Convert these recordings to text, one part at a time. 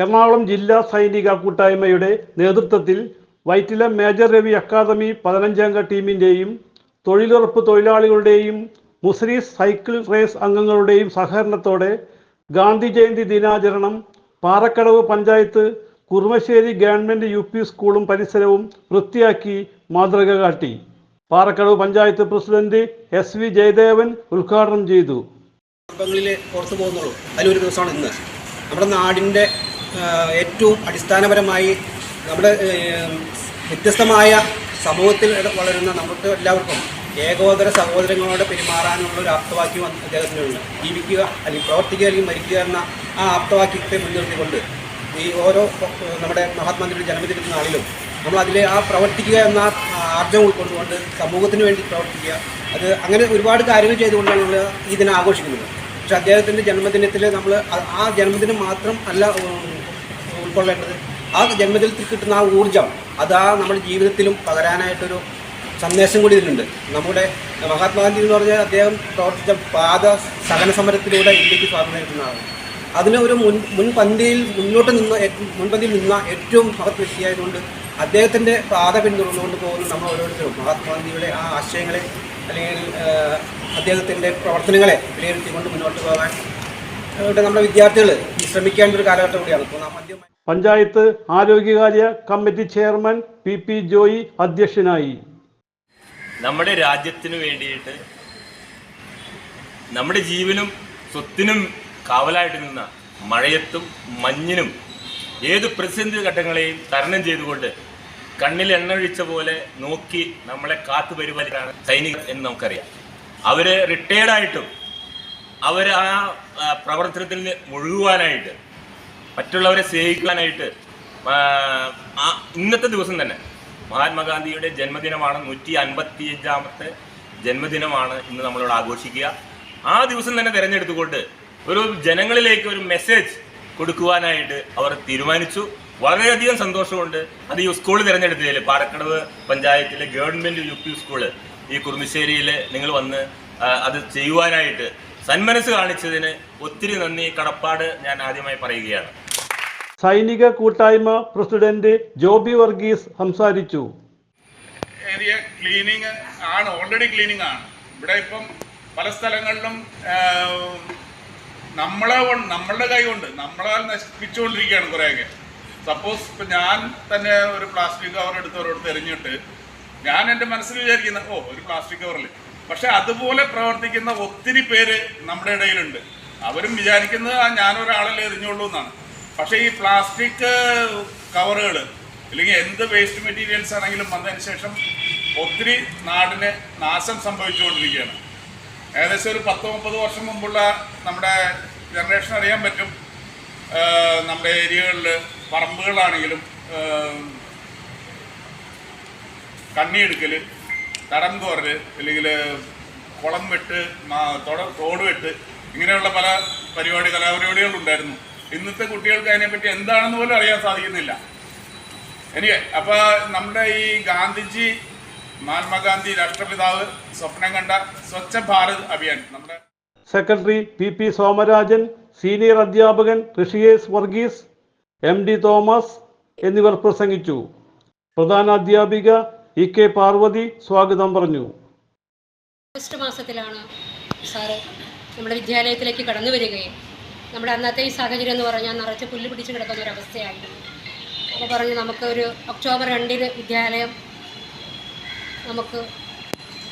എറണാകുളം ജില്ലാ സൈനിക കൂട്ടായ്മയുടെ നേതൃത്വത്തിൽ വൈറ്റില മേജർ രവി അക്കാദമി പതിനഞ്ചംഗ ടീമിന്റെയും തൊഴിലുറപ്പ് തൊഴിലാളികളുടെയും മുസ്ലിം സൈക്കിൾ റേസ് അംഗങ്ങളുടെയും സഹകരണത്തോടെ ഗാന്ധി ജയന്തി ദിനാചരണം Parakkadavu panchayat Kurumassery government U P സ്കൂളും പരിസരവും വൃത്തിയാക്കി മാതൃക കാട്ടി. Parakkadavu panchayat president S V Jayadevan ഉദ്ഘാടനം ചെയ്തു. അതിലൊരു ദിവസമാണ് ഇന്ന്. നമ്മുടെ നാടിന്റെ ഏറ്റവും അടിസ്ഥാനപരമായി നമ്മുടെ വ്യത്യസ്തമായ സമൂഹത്തിൽ വളരുന്ന നമുക്ക് എല്ലാവർക്കും ഏകോദര സഹോദരങ്ങളോട് പെരുമാറാനുള്ള ഒരു ആപ്തവാക്യം അദ്ദേഹത്തിനുണ്ട്. ജീവിക്കുക അല്ലെങ്കിൽ പ്രവർത്തിക്കുക അല്ലെങ്കിൽ മരിക്കുക എന്ന ആ ആപ്തവാക്യത്തെ മുൻനിർത്തിക്കൊണ്ട് ഈ ഓരോ നമ്മുടെ മഹാത്മാഗാന്ധിയുടെ ജന്മദിനത്തിന് നാളിലും നമ്മൾ അതിലെ ആ പ്രവർത്തിക്കുക എന്ന ആർജം ഉൾക്കൊണ്ടുകൊണ്ട് സമൂഹത്തിന് വേണ്ടി പ്രവർത്തിക്കുക. അത് അങ്ങനെ ഒരുപാട് കാര്യങ്ങൾ ചെയ്തുകൊണ്ടാണ് നമ്മൾ ഈ ദിനം ആഘോഷിക്കുന്നത്. പക്ഷെ അദ്ദേഹത്തിന്റെ ജന്മദിനത്തിൽ നമ്മൾ ആ- ജന്മദിനം മാത്രം അല്ല ഉൾക്കൊള്ളേണ്ടത്. ആ ജന്മദിനത്തിൽ കിട്ടുന്ന ആ ഊർജം അത് ആ നമ്മുടെ ജീവിതത്തിലും പകരാനായിട്ടൊരു സന്ദേശം കൂടി ഇതിലുണ്ട്. നമ്മുടെ മഹാത്മാഗാന്ധി എന്ന് പറഞ്ഞാൽ അദ്ദേഹം പ്രവർത്തിച്ച പാത സഹന സമരത്തിലൂടെ ഇന്ത്യയ്ക്ക് സ്വാതന്ത്ര്യം കിട്ടുന്നതാണ്. അതിന് ഒരു മുൻ മുൻപന്തിയിൽ മുന്നോട്ട് നിന്ന മുൻപന്തിയിൽ നിന്ന ഏറ്റവും മഹത് വ്യക്തിയായതുകൊണ്ട് അദ്ദേഹത്തിന്റെ പാത പിന്തുടർന്നുകൊണ്ട് പോകുന്ന നമ്മൾ ഓരോരുത്തരും മഹാത്മാഗാന്ധിയുടെ ആ ആശയങ്ങളെ അല്ലെങ്കിൽ അദ്ദേഹത്തിന്റെ പ്രവർത്തനങ്ങളെ വിലയിരുത്തിക്കൊണ്ട് മുന്നോട്ട് പോകാൻ നമ്മുടെ വിദ്യാർത്ഥികൾ ശ്രമിക്കേണ്ട ഒരു കാലഘട്ടം കൂടിയാണ്. ഇപ്പോൾ നാം മദ്യം panchayat ആരോഗ്യകാര്യ committee chairman P P Joy അധ്യക്ഷനായി. നമ്മുടെ രാജ്യത്തിന് വേണ്ടിയിട്ട് നമ്മുടെ ജീവനും സ്വത്തിനും കാവലായിട്ട് നിന്ന മഴയത്തും മഞ്ഞിനും ഏത് പ്രതിസന്ധി ഘട്ടങ്ങളെയും തരണം ചെയ്തുകൊണ്ട് കണ്ണിൽ എണ്ണൊഴിച്ച പോലെ നോക്കി നമ്മളെ കാത്തു പരിപാലിക്കാണ് സൈനികർ എന്ന് നമുക്കറിയാം. അവർ റിട്ടയർഡായിട്ടും അവർ ആ പ്രവർത്തനത്തിൽ മുഴുകുവാനായിട്ട് മറ്റുള്ളവരെ ആ ഇന്നത്തെ ദിവസം തന്നെ മഹാത്മാഗാന്ധിയുടെ ജന്മദിനമാണ് നൂറ്റി അൻപത്തി അഞ്ചാമത്തെ ജന്മദിനമാണ് ഇന്ന് നമ്മളോട് ആഘോഷിക്കുക. ആ ദിവസം തന്നെ തിരഞ്ഞെടുത്തുകൊണ്ട് ഒരു ജനങ്ങളിലേക്ക് ഒരു മെസ്സേജ് കൊടുക്കുവാനായിട്ട് അവർ തീരുമാനിച്ചു. വളരെയധികം സന്തോഷമുണ്ട്. അത് ഈ സ്കൂൾ തിരഞ്ഞെടുത്തതിൽ പാറക്കടവ് പഞ്ചായത്തിലെ ഗവൺമെന്റ് യു പി സ്കൂൾ ഈ കുറുമിശ്ശേരിയിൽ നിങ്ങൾ വന്ന് അത് ചെയ്യുവാനായിട്ട് സന്മനസ് കാണിച്ചതിന് ഒത്തിരി നന്ദി. കടപ്പാട് ഞാൻ ആദ്യമായി പറയുകയാണ്. സൈനിക കൂട്ടായ്മ പ്രസിഡന്റ് ജോബി വർഗീസ് സംസാരിച്ചു. ഏരിയ ക്ലീനിങ് ആണ് ഓൾറെഡി ക്ലീനിങ് ആണ്. ഇവിടെ ഇപ്പം പല സ്ഥലങ്ങളിലും നമ്മളെ നമ്മളുടെ കൈ കൊണ്ട് നമ്മളാൽ നശിപ്പിച്ചുകൊണ്ടിരിക്കുകയാണ് കുറേയൊക്കെ. സപ്പോസ് ഇപ്പം ഞാൻ തന്നെ ഒരു പ്ലാസ്റ്റിക് കവർ എടുത്തവരോട് തെരഞ്ഞിട്ട് ഞാൻ എന്റെ മനസ്സിൽ വിചാരിക്കുന്ന ഓ ഒരു പ്ലാസ്റ്റിക് കവറിൽ. പക്ഷെ അതുപോലെ പ്രവർത്തിക്കുന്ന ഒത്തിരി പേര് നമ്മുടെ ഇടയിലുണ്ട്. അവരും വിചാരിക്കുന്നത് ആ ഞാനൊരാളല്ലേ എറിഞ്ഞുള്ളൂ എന്നാണ് പക്ഷേ ഈ പ്ലാസ്റ്റിക് കവറുകൾ അല്ലെങ്കിൽ എന്ത് വേസ്റ്റ് മെറ്റീരിയൽസ് ആണെങ്കിലും വന്നതിന് ശേഷം ഒത്തിരി നാടിന് നാശം സംഭവിച്ചുകൊണ്ടിരിക്കുകയാണ്. ഏകദേശം ഒരു പത്ത് മുപ്പത് വർഷം മുമ്പുള്ള നമ്മുടെ ജനറേഷൻ അറിയാൻ പറ്റും നമ്മുടെ ഏരിയകളിൽ പറമ്പുകളാണെങ്കിലും കണ്ണിയെടുക്കൽ തടം കോറൽ അല്ലെങ്കിൽ കുളം വെട്ട് തോട് വെട്ട് ഇങ്ങനെയുള്ള പല പരിപാടി കലാപരിപാടികളുണ്ടായിരുന്നു. ഇന്നത്തെ കുട്ടികൾക്ക് അതിനെപ്പറ്റി എന്താണെന്ന് പോലും അറിയാൻ സാധിക്കുന്നില്ല. എനിക്ക് അപ്പൊ നമ്മുടെ ഈ ഗാന്ധിജി മഹാത്മാഗാന്ധി രാഷ്ട്രപിതാവ് സ്വപ്നം കണ്ട സ്വച്ഛ ഭാരത് അഭിയാൻ. നമ്മുടെ secretary P P Somarajan senior അധ്യാപകൻ ഋഷിയേഷ് വർഗീസ് എം ഡി തോമസ് എന്നിവർ പ്രസംഗിച്ചു. പ്രധാന അധ്യാപിക ഇ കെ പാർവതി സ്വാഗതം പറഞ്ഞു. ഓഗസ്റ്റ് മാസത്തിലാണ് സാറ് നമ്മുടെ വിദ്യാലയത്തിലേക്ക് കടന്നു വരികയും നമ്മുടെ അന്നത്തെ ഈ സാഹചര്യം എന്ന് പറഞ്ഞാൽ നിറച്ച് പുല്ല് പിടിച്ച് കിടക്കുന്ന ഒരു അവസ്ഥയായിരുന്നു. അപ്പോൾ പറഞ്ഞു നമുക്ക് ഒരു ഒക്ടോബർ രണ്ടിന് വിദ്യാലയം നമുക്ക്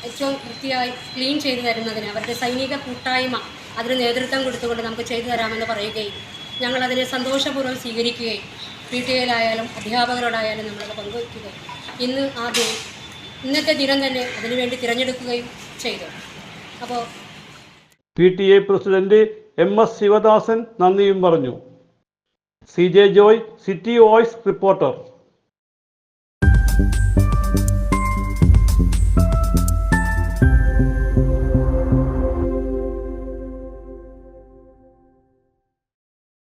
ഏറ്റവും വൃത്തിയായി ക്ലീൻ ചെയ്തു തരുന്നതിന് അവരുടെ സൈനിക കൂട്ടായ്മ അതിന് നേതൃത്വം കൊടുത്തുകൊണ്ട് നമുക്ക് ചെയ്തു തരാമെന്ന് പറയുകയും ഞങ്ങളതിനെ സന്തോഷപൂർവം സ്വീകരിക്കുകയും പി ടി എയിലായാലും അധ്യാപകരോടായാലും നമ്മളത് പങ്കുവയ്ക്കുകയും ഇന്ന് ആദ്യം ഇന്നത്തെ ദിനം തന്നെ അതിനുവേണ്ടി തിരഞ്ഞെടുക്കുകയും ചെയ്തു. അപ്പോൾ P T A president M S Sivadasan നന്ദിയും പറഞ്ഞു. C J Joy city voice reporter.